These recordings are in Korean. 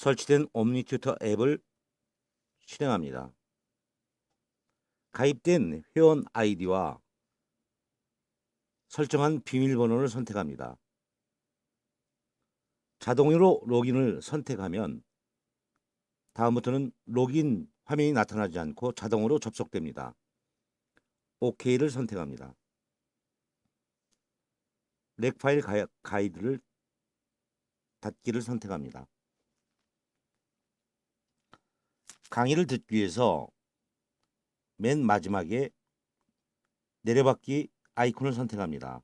설치된 옴니튜터 앱을 실행합니다. 가입된 회원 아이디와 설정한 비밀번호를 선택합니다. 자동으로 로gin을 선택하면 다음부터는 로긴 화면이 나타나지 않고 자동으로 접속됩니다. OK를 선택합니다. 렉 파일 가- 가이드를 닫기를 선택합니다. 강의를 듣기 위해서 맨 마지막에 내려받기 아이콘을 선택합니다.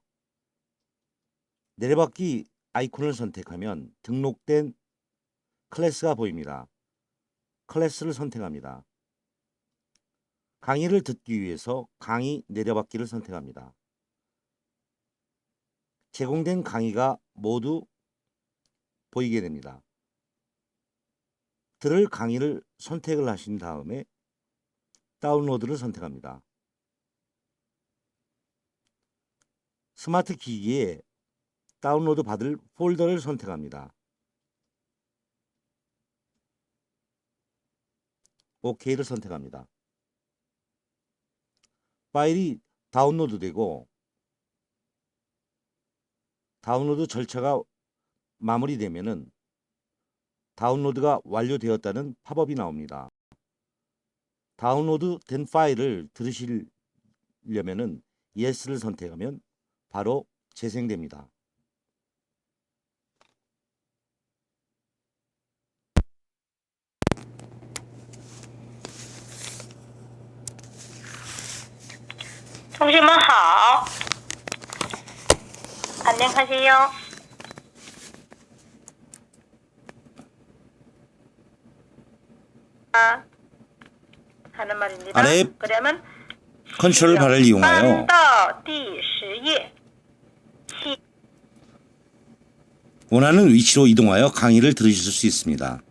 내려받기 아이콘을 선택하면 등록된 클래스가 보입니다. 클래스를 선택합니다. 강의를 듣기 위해서 강의 내려받기를 선택합니다. 제공된 강의가 모두 보이게 됩니다. 들을 강의를 선택을 하신 다음에 다운로드를 선택합니다. 스마트 기기에 다운로드 받을 폴더를 선택합니다. OK를 선택합니다. 파일이 다운로드 되고 다운로드 절차가 마무리되면은 다운로드가 완료되었다는 팝업이 나옵니다. 다운로드 된 파일을 들으시려면 Yes를 선택하면 바로 재생됩니다. 동시만 好 안녕하세요. 하는 말입니다. 아래 그러면 컨트롤 바를 이용하여 翻到第十页， 원하는 위치로 이동하여 강의를 들으실 수 있습니다.